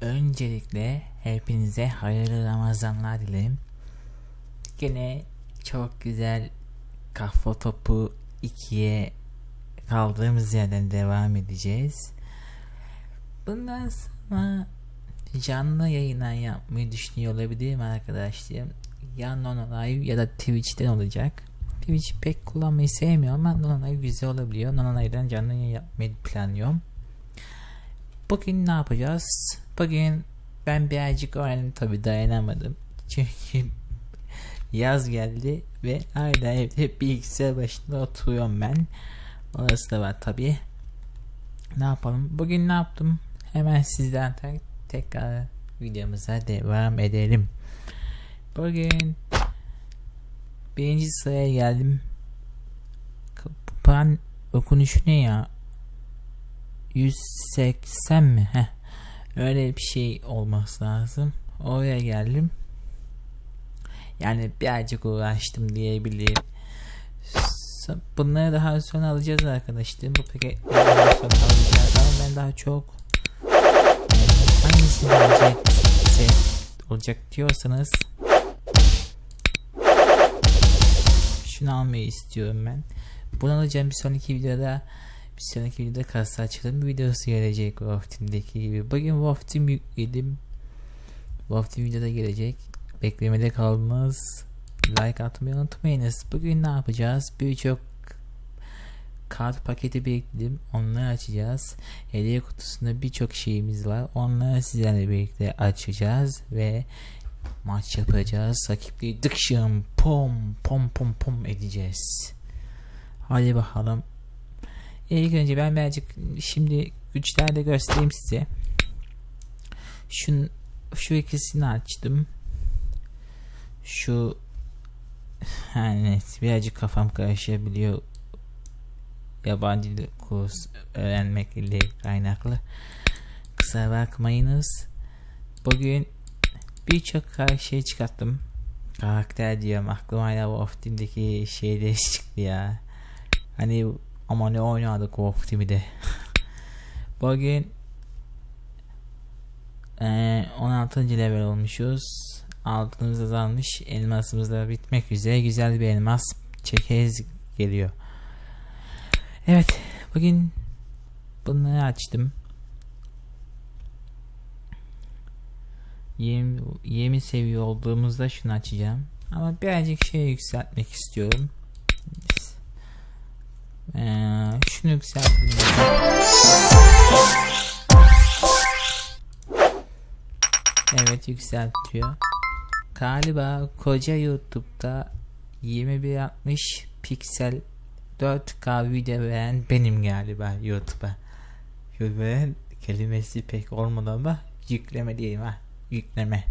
Öncelikle hepinize hayırlı Ramazanlar dilerim. Gene çok güzel kafa topu 2'ye kaldığımız yerden devam edeceğiz. Bundan sonra canlı yayından yapmayı düşünüyor olabilirim arkadaşlarım. Ya Nonolive ya da Twitch'ten olacak. Twitch pek kullanmayı sevmiyorum ama Nonolive güzel olabiliyor. Nonolive'den canlı yayın yapmayı planlıyorum. Bugün ne yapacağız? Bugün ben birazcık öğrendim tabi dayanamadım. Çünkü yaz geldi ve hala evde bilgisayar başında oturuyorum ben. Orası da var tabi. Ne yapalım? Bugün ne yaptım? Hemen sizden tek tekrar videomuza devam edelim. Bugün birinci sıraya geldim. Pan okunuşu ne ya? 180 mi? Heh. Öyle bir şey olması lazım. Oraya geldim. Yani birazcık uğraştım diyebilirim. Bunları daha sonra alacağız arkadaşlar. Bu paketleri daha sonra alacağız ama ben daha çok hangisini alacak olacak diyorsanız şunu almayı istiyorum ben. Bunu alacağım bir sonraki videoda bir sonraki videoda kasa açılım videosu gelecek Wolf Team'deki gibi. Bugün Wolf Team yükledim. Wolf Team videoda gelecek. Beklemede kaldınız. Like atmayı unutmayınız. Bugün ne yapacağız? Birçok kart paketi biriktirdim. Onları açacağız. Hediye kutusunda birçok şeyimiz var. Onları sizlerle birlikte açacağız ve maç yapacağız. Rakipleri dıkşım pom pom pom pom edeceğiz. Hadi bakalım. İlk önce ben birazcık şimdi güçlerde göstereyim size. Şun, şu ikisini açtım. Şu yani birazcık kafam karışabiliyor. Yabancı kurs öğrenmek ile kaynaklı. Kusura bakmayınız. Bugün birçok şey çıkarttım. Karakter diyorum. Aklıma hala Wolf Team'deki şeyler çıktı ya. Hani ama ne oynadık Team'i de. Bugün e, 16. level olmuşuz. Altımız azalmış. Elmasımız da bitmek üzere. Güzel bir elmas çekeriz geliyor. Evet. Bugün bunları açtım. 20, 20 seviye olduğumuzda şunu açacağım. Ama birazcık şey yükseltmek istiyorum. Ee, şunu yükseltelim. Evet yükseltiyor. Galiba koca YouTube'da 2160 piksel 4K video veren benim galiba YouTube'a. Veren kelimesi pek olmadı ama yükleme diyeyim ha. Yükleme.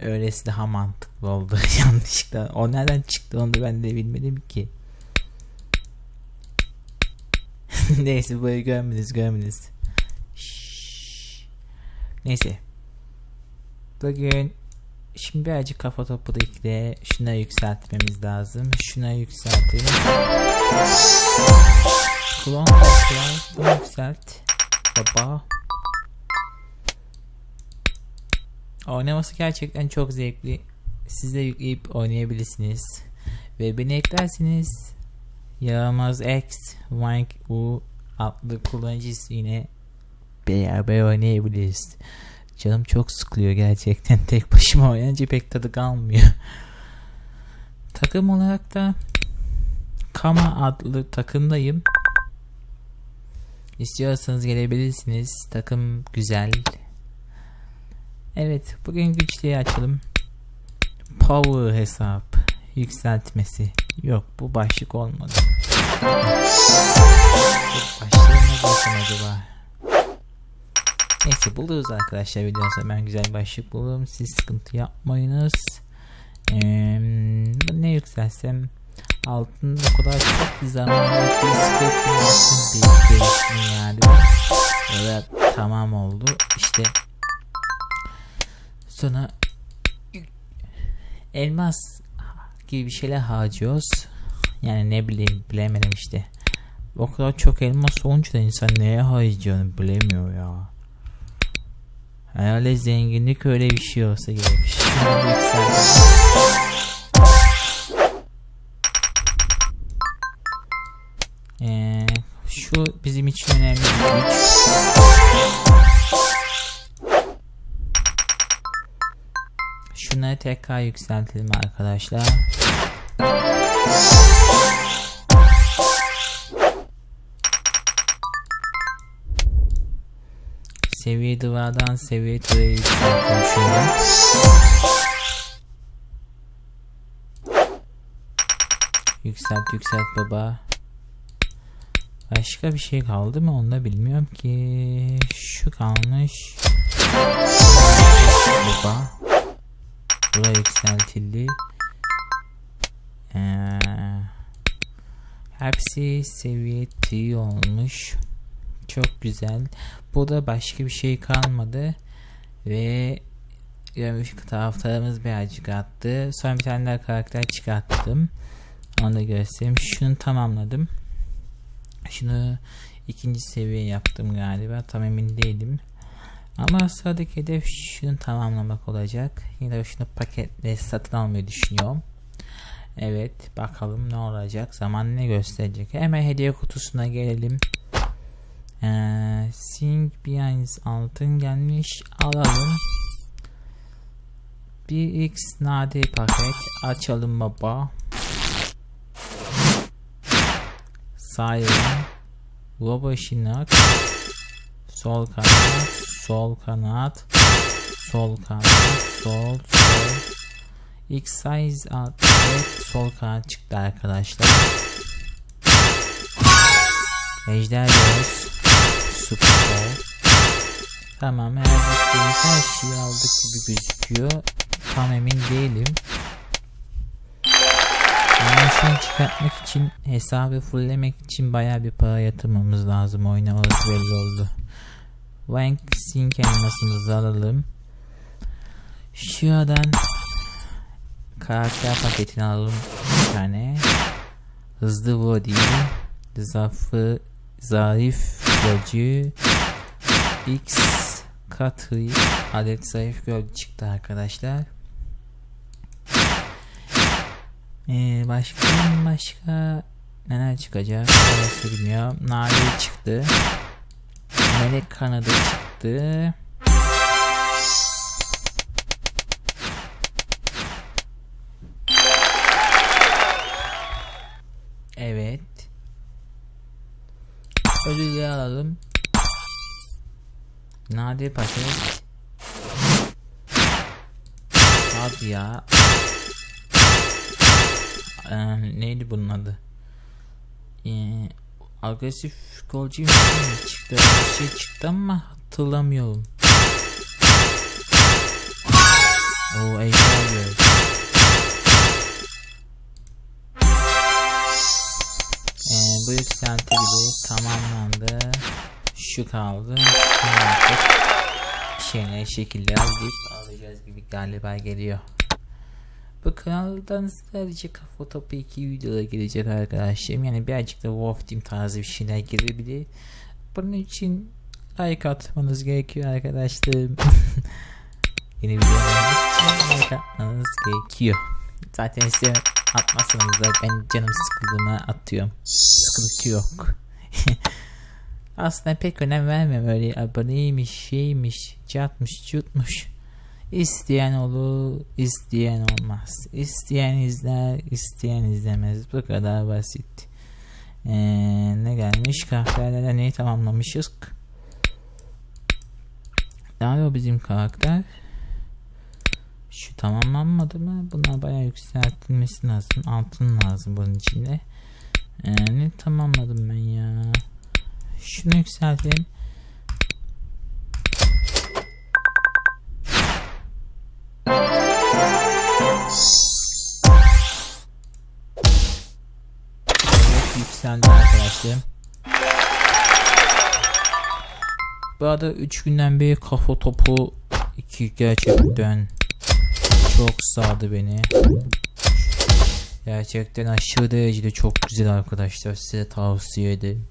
Öylesi daha mantıklı oldu yanlışlıkla. O nereden çıktı onu da ben de bilmedim ki. Neyse burayı görmediniz görmediniz. Şşş. Neyse. Bugün şimdi birazcık kafa topu da ikile şuna yükseltmemiz lazım. Şuna yükseltelim. Klon toplar. Bunu yükselt. Baba. Oynaması gerçekten çok zevkli. Siz de yükleyip oynayabilirsiniz. Ve beni eklerseniz Yaramaz X Wank U adlı kullanıcı ismiyle beraber oynayabiliriz. Canım çok sıkılıyor gerçekten. Tek başıma oynayınca pek tadı kalmıyor. Takım olarak da Kama adlı takımdayım. İstiyorsanız gelebilirsiniz. Takım güzel. Evet bugün güçlüğü açalım. Power hesap yükseltmesi. Yok bu başlık olmadı. Acaba? Neyse buluruz arkadaşlar videonun sonra ben güzel başlık bulurum. Siz sıkıntı yapmayınız. Ee, ne yükselsem altın o kadar çok bir zamanda bir sıkıntı bir yani. Evet tamam oldu. İşte sonra elmas gibi bir şeyler harcıyoruz. Yani ne bileyim bilemedim işte. O kadar çok elmas olunca da insan neye harcayacağını bilemiyor ya. Herhalde zenginlik öyle bir şey olsa gerek. Ee, şu bizim için önemli güç. Şunları tekrar yükseltelim arkadaşlar. Seviye duvardan seviye şunu. Yükselt yükselt baba. Başka bir şey kaldı mı onu da bilmiyorum ki. Şu kalmış. Baba. Buraya yükseltildi. Ee, hepsi seviye 3 olmuş. Çok güzel. Burada başka bir şey kalmadı. Ve görmüş taraftarımız birazcık attı. Sonra bir tane daha karakter çıkarttım. Onu da göstereyim. Şunu tamamladım. Şunu ikinci seviye yaptım galiba. Tam emin değilim. Ama sıradaki hedef şunu tamamlamak olacak. Yine de şunu paketle satın almayı düşünüyorum. Evet bakalım ne olacak. Zaman ne gösterecek. Hemen hediye kutusuna gelelim. Ee, Sing Behind altın gelmiş. Alalım. 1x nadir paket. Açalım baba. Siren. Robo Şinak. Sol kanat. Sol kanat. Sol kanat. Sol sol. X size atlet sol kanat çıktı arkadaşlar. Ejder Göz. Bowl. Tamam her şeyi aldık gibi gözüküyor. Tam emin değilim. Şunu çıkartmak için hesabı fulllemek için baya bir para yatırmamız lazım oyuna orası belli oldu. Wank Sync elmasımızı alalım. Şuradan karakter paketini alalım bir tane. Hızlı body, zafı, zarif gözcü, X katı adet zayıf gözcü çıktı arkadaşlar. Ee, başka başka neler çıkacak orası bilmiyorum. Nadir çıktı. Melek kanadı çıktı. Evet. Ödülü alalım. Nadir paket. Hadi ya. Ee, neydi bunun adı? Ee, agresif golcü mü çıktı? Bir şey çıktı ama hatırlamıyorum. O ejder yükselti bile tamamlandı. Şu kaldı. Şunu artık şeyler şekilde alıp alacağız gibi galiba geliyor. Bu kanaldan sadece kafa topu 2 videoda gelecek arkadaşlarım. Yani birazcık da Wolf Team tarzı bir şeyler gelebilir. Bunun için like atmanız gerekiyor arkadaşlarım. Yeni videolarımız için like atmanız gerekiyor. Zaten size atmazsanız da ben canım sıkıldığına atıyorum. Sıkıntı yok. Aslında pek önem vermem öyle aboneymiş şeymiş çatmış çutmuş. İsteyen olur, isteyen olmaz. İsteyen izler, isteyen izlemez. Bu kadar basit. Ee, ne gelmiş? Kahvelerle neyi tamamlamışız? Daha o bizim karakter. Şu tamamlanmadı mı? Bunlar bayağı yükseltilmesi lazım. Altın lazım bunun içinde. Ne tamamladım ben ya? Şunu yükseltelim. Evet yükseldi arkadaşlarım. Bu arada 3 günden beri kafa topu 2 gerçekten çok sardı beni. Gerçekten aşırı derecede çok güzel arkadaşlar size tavsiye ederim.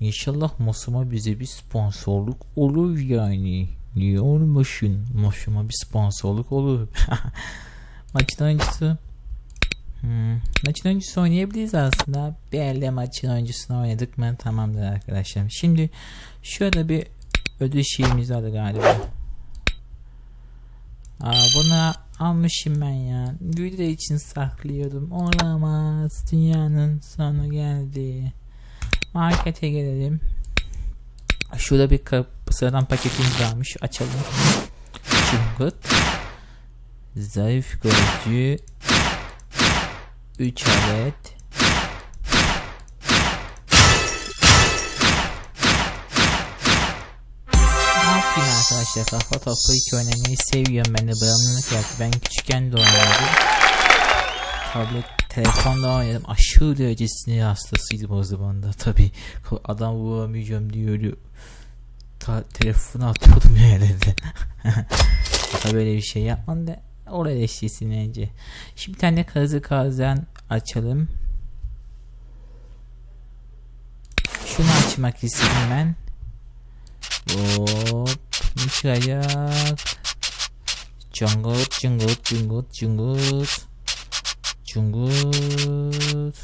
İnşallah masama bize bir sponsorluk olur yani. Niye olmuşsun? Maçıma bir sponsorluk olur. maçın oyuncusu. Hmm. Maçın oyuncusu oynayabiliriz aslında. Elde maçın oyuncusunu oynadık mı tamamdır arkadaşlar. Şimdi şurada bir ödül şeyimiz vardı galiba. Aa, bunu almışım ben ya. Video için saklıyordum. Olamaz. Dünyanın sonu geldi. Markete gelelim. Şurada bir sıradan paketimiz varmış. Açalım. Çıngut. Zayıf golcü. 3 adet. Ne yapayım arkadaşlar kafa topu hiç oynamayı seviyorum. Ben de bağımlılık yaptı ben küçükken de oynuyordum tablet telefonda oynadım. Aşırı derece sinir hastasıydım o zaman da. Tabi adam vuramayacağım diyordu Ta, telefonu atıyordum yerlerde tabi böyle bir şey yapmam da oraya işte sinirlence şimdi bir tane kazı kazan açalım. Şunu açmak istedim ben. Hop. Çıkacak? Cungut, cungut, cungut, cungut. Cungut.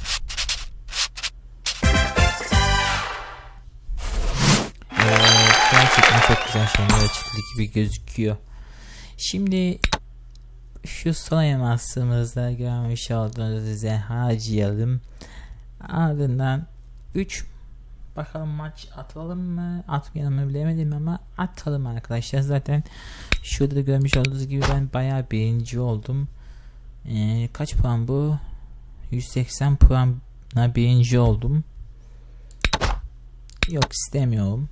Evet, gerçekten çok güzel şeyler çıktı gibi gözüküyor. Şimdi şu son elmasımızda görmüş olduğunuz üzere harcayalım. Ardından 3 Bakalım maç atalım mı atmayalım mı bilemedim ama atalım arkadaşlar. Zaten şurada da görmüş olduğunuz gibi ben bayağı birinci oldum. Ee, kaç puan bu? 180 puanla birinci oldum. Yok istemiyorum.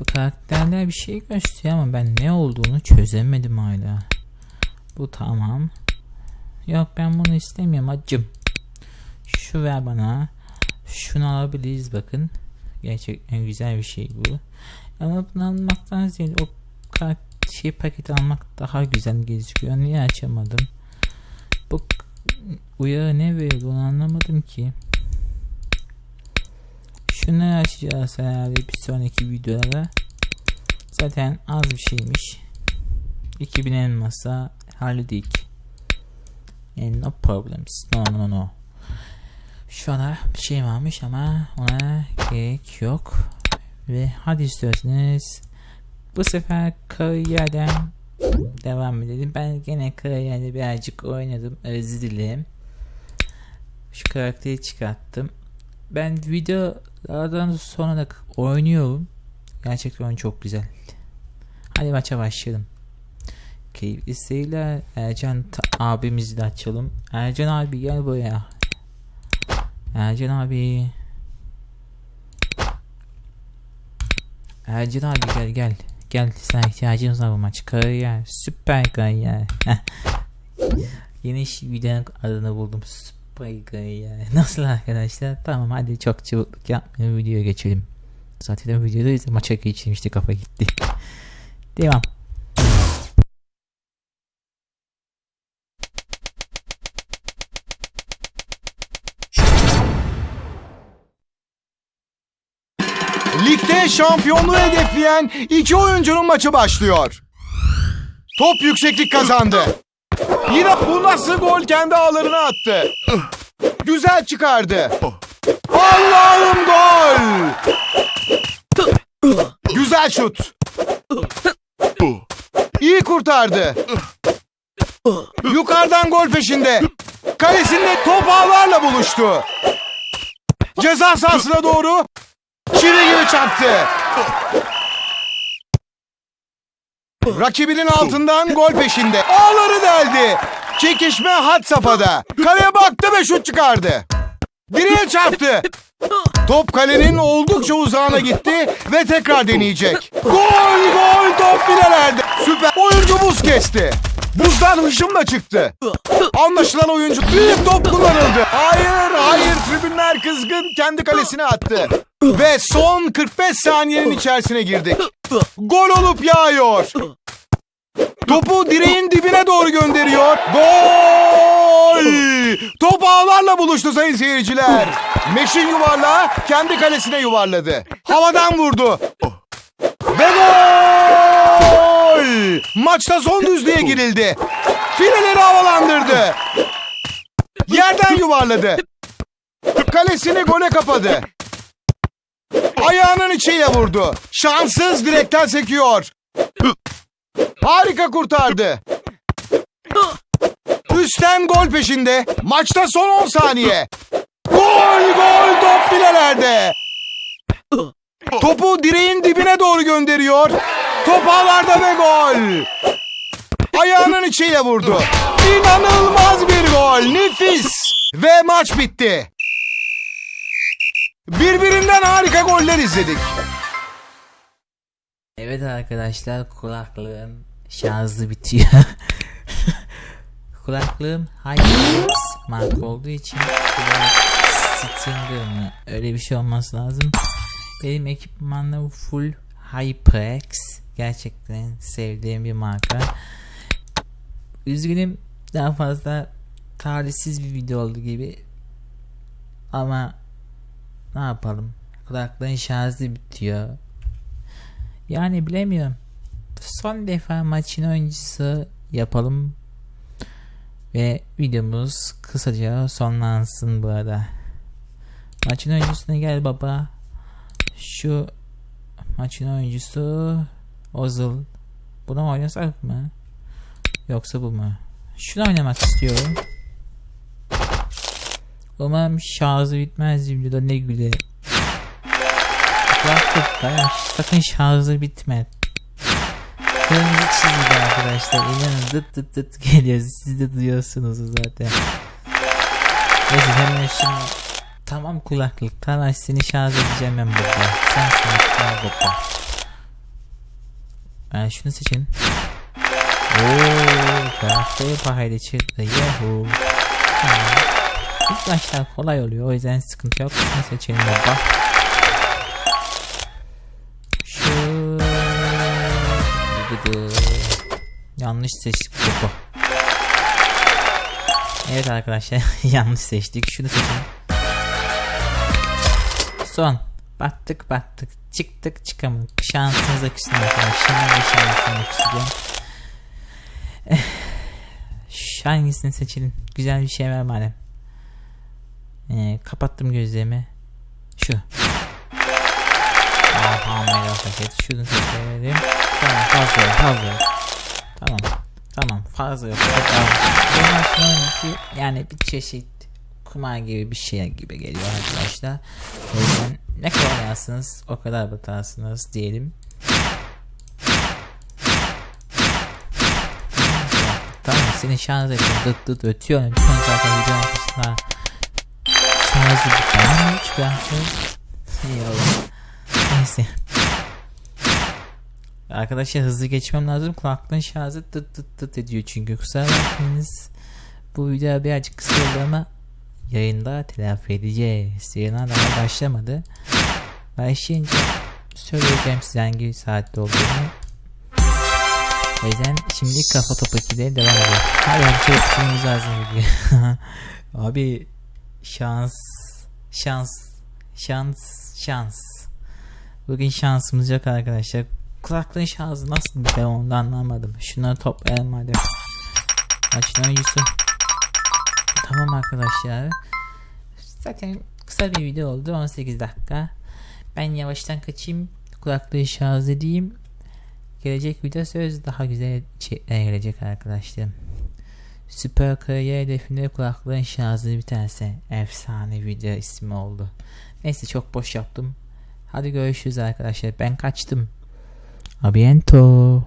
Bu karakterler bir şey gösteriyor ama ben ne olduğunu çözemedim hala. Bu tamam. Yok ben bunu istemiyorum acım. Şu ver bana. Şunu alabiliriz bakın. Gerçekten güzel bir şey bu. Ama bunu almaktan ziyade o şey paket almak daha güzel gözüküyor. Niye açamadım? Bu uyarı ne veriyor onu anlamadım ki. Şunu açacağız herhalde bir sonraki videolara. Zaten az bir şeymiş. 2000 elmasa halledik. And no problems. No no no. Şu anda bir şey varmış ama ona gerek yok. Ve hadi istiyorsanız bu sefer kariyerden devam edelim. Ben gene kariyerde birazcık oynadım. Özür dilerim. Şu karakteri çıkarttım. Ben videolardan sonra da oynuyorum. Gerçekten oyun çok güzel. Hadi maça başlayalım. Keyifli seyirler. Ercan abimizi de açalım. Ercan abi gel buraya. Ercan abi. Ercan abi gel gel. Gel sana ihtiyacımız var bu maç. Kariyer. Süper kariyer. Yeni videonun adını buldum. Süper kariyer. Nasıl arkadaşlar? Tamam hadi çok çabukluk yapmayalım. Videoya geçelim. Zaten videoda maça geçeyim işte kafa gitti. Devam. Ligde şampiyonluğu hedefleyen iki oyuncunun maçı başlıyor. Top yükseklik kazandı. Yine bu nasıl gol kendi ağlarına attı. Güzel çıkardı. Allah'ım gol! Güzel şut. İyi kurtardı. Yukarıdan gol peşinde. Kalesinde top ağlarla buluştu. Ceza sahasına doğru Çivi gibi çarptı. Rakibinin altından gol peşinde. Ağları deldi. Çekişme had safhada. Kaleye baktı ve şut çıkardı. Direğe çarptı. Top kalenin oldukça uzağına gitti ve tekrar deneyecek. Gol gol top finalerde. Süper. Oyuncu buz kesti. Buzdan hışımla çıktı. Anlaşılan oyuncu büyük top kullanıldı. Hayır hayır tribünler kızgın kendi kalesine attı. Ve son 45 saniyenin içerisine girdik. Gol olup yağıyor. Topu direğin dibine doğru gönderiyor. Gol! Top ağlarla buluştu sayın seyirciler. Meşin yuvarlağı kendi kalesine yuvarladı. Havadan vurdu. Ve gol! Maçta son düzlüğe girildi. Fileleri havalandırdı. Yerden yuvarladı. Kalesini gole kapadı. Ayağının içiyle vurdu. Şanssız direkten sekiyor. Harika kurtardı. Üstten gol peşinde. Maçta son 10 saniye. Gol gol top filelerde. Topu direğin dibine doğru gönderiyor. Top ağlarda ve gol. Ayağının içiyle vurdu. İnanılmaz bir gol. Nefis. Ve maç bitti. Birbirinden harika goller izledik. Evet arkadaşlar kulaklığım şarjı bitiyor. kulaklığım HyperX marka olduğu için Stinger mı öyle bir şey olması lazım. Benim ekipmanlarım full HyperX. Gerçekten sevdiğim bir marka. Üzgünüm daha fazla talihsiz bir video oldu gibi. Ama ne yapalım? Kulaklığın şarjı bitiyor. Yani bilemiyorum. Son defa maçın oyuncusu yapalım. Ve videomuz kısaca sonlansın bu arada. Maçın oyuncusuna gel baba. Şu maçın oyuncusu Ozil. Bunu oynasak mı? Yoksa bu mu? Şunu oynamak istiyorum. Umarım şarjı bitmez videoda ne güle. Kulaklık dayan sakın şarjı bitme. Kırmızı çizgi arkadaşlar inanın dıt dıt dıt geliyor siz de duyuyorsunuz zaten. Neyse hemen şimdi Tamam kulaklık tamam seni şarj edeceğim ben burada. Sen sana baba. Ben şunu seçeyim. Ooo karakteri pahayla çıktı yahoo. Tamam. İlk başlar kolay oluyor o yüzden sıkıntı yok. Şunu seçelim baba. Şu. Yanlış seçtik baba. Evet arkadaşlar yanlış seçtik. Şunu seçelim. Son. Battık battık. Çıktık çıkamadık. Şansınıza küsün arkadaşlar. Eh, şu hangisini seçelim? Güzel bir şey ver madem. Ee, kapattım gözlerimi. Şu. Aha mega paket. Şunu seçelim. Tamam fazla yok fazla yok. Tamam. Tamam fazla yok. Bu maçın oyuncusu yani bir çeşit kumar gibi bir şey gibi geliyor arkadaşlar. O yüzden ne kadar oynarsınız o kadar batarsınız diyelim. Tamam seni şarj ettim dıt dıt ötüyor. Bütün zaten video arkasında şarjı mi çıkartıyoruz? İyi olur. Neyse. Arkadaşlar hızlı geçmem lazım. Kulaklığın şarjı dıt dıt dıt ediyor çünkü kusura bakmayınız. Bu video birazcık kısa oldu ama yayında telafi edeceğiz. Yayına daha başlamadı. Başlayınca söyleyeceğim size hangi saatte olduğunu. O yüzden şimdi kafa topu 2'de devam ediyor. Hala bir şey yapmamız lazım diyor. Abi şans şans şans şans. Bugün şansımız yok arkadaşlar. Kulaklığın şansı nasıl bir şey onu anlamadım. Şunları toplayalım hadi. Maçın oyuncusu. Tamam arkadaşlar. Zaten kısa bir video oldu 18 dakika. Ben yavaştan kaçayım. Kulaklığı şarj edeyim. Gelecek video söz daha güzel içerikler gelecek arkadaşlar. Süper kariyer hedefinde kulaklığın şarjı biterse efsane video ismi oldu. Neyse çok boş yaptım. Hadi görüşürüz arkadaşlar. Ben kaçtım. Abiento.